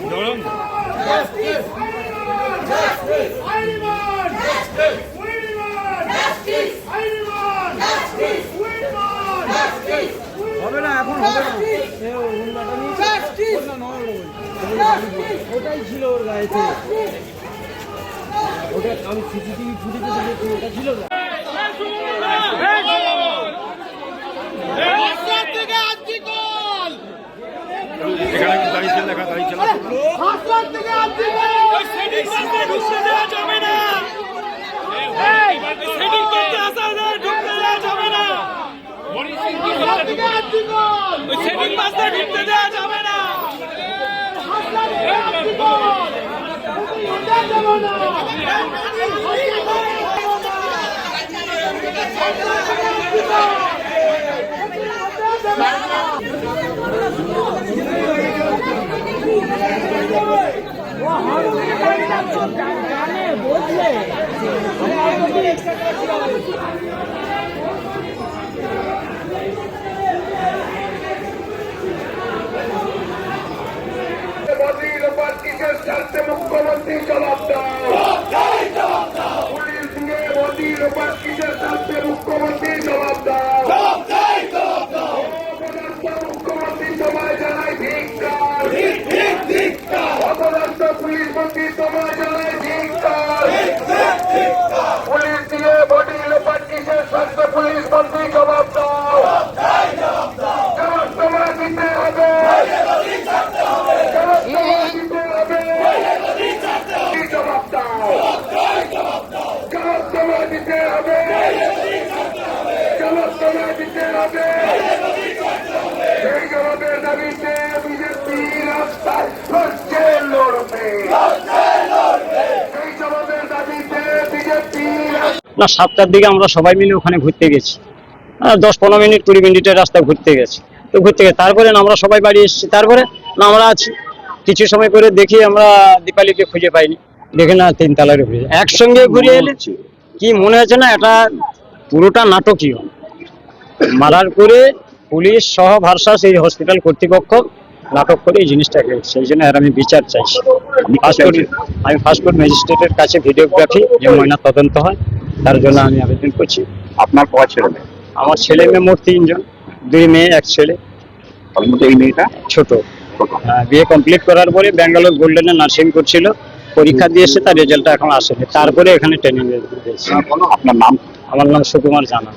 demand! হবে না এখন হবে না। ওটাই ছিল ওর গায়েতে ওটা আমি সিসিটিভি ফুটেজে দেখেছি ওটা ছিল না এখানে একটু দাঁড়িয়ে ছিল দেখা দাঁড়িয়ে ছিল মোদীর উপর কিসের স্বার্থে মুখ্যমন্ত্রী জবাব দাও। পুলিশ দিয়ে মোদীর উপর কিসের স্বার্থে মুখ্যমন্ত্রী জবাব দাও অপদার্থ মুখ্যমন্ত্রী তোমায় জানাই ধিক্কার অপদার্থ পুলিশ মন্ত্রী তোমায় জানাই ধিক্কার পুলিশ দিয়ে মোদীর উপর কিসের স্বার্থে পুলিশ মন্ত্রী জবাব দাও জবাব তোমায় দিতে হবে জবাব তোমায় দিতে হবে কি জবাব দাও জবাব তোমায় দিতে হবে দিতে হবে সেই জবাবের দাবিতে বিজেপি রাস্তায় লড়বে সেই জবাবের দাবিতে বিজেপি না, সাতটার দিকে আমরা সবাই মিলে ওখানে ঘুরতে গেছি। দশ পনেরো মিনিট, কুড়ি মিনিটের রাস্তা ঘুরতে গেছি। তো ঘুরতে গেছি। তারপরে আমরা সবাই বাড়ি এসেছি। তারপরে না, আমরা আছি কিছু সময় করে দেখি আমরা দীপালিকে খুঁজে পাইনি। দেখে না তিন তালার ঘুরে। একসঙ্গে ঘুরে এলে কি মনে হচ্ছে না, এটা পুরোটা নাটকীয়। মারার করে পুলিশ সহ ভার্সাস এই হসপিটাল কর্তৃপক্ষ নাটক করে এই জিনিসটা সেই জন্য এর আমি বিচার চাইছি। ফাস্টফুড আমি ফাস্টফুড ম্যাজিস্ট্রেটের কাছে ভিডিওগ্রাফি যে ময়না তদন্ত হয় তার জন্য আমি আবেদন করছি। আপনার কয় ছেলে মেয়ে? আমার ছেলে মেয়ে মোট তিনজন। দুই মেয়ে এক ছেলে। এই মেয়েটা? ছোট। বিয়ে কমপ্লিট করার পরে ব্যাঙ্গালোর গোল্ডেনে নার্সিং করছিল। পরীক্ষা দিয়েছে তার রেজাল্টটা এখন আসেনি। তারপরে এখানে ট্রেনিং দিয়েছে। আপনার নাম? আমার নাম সুকুমার জানা।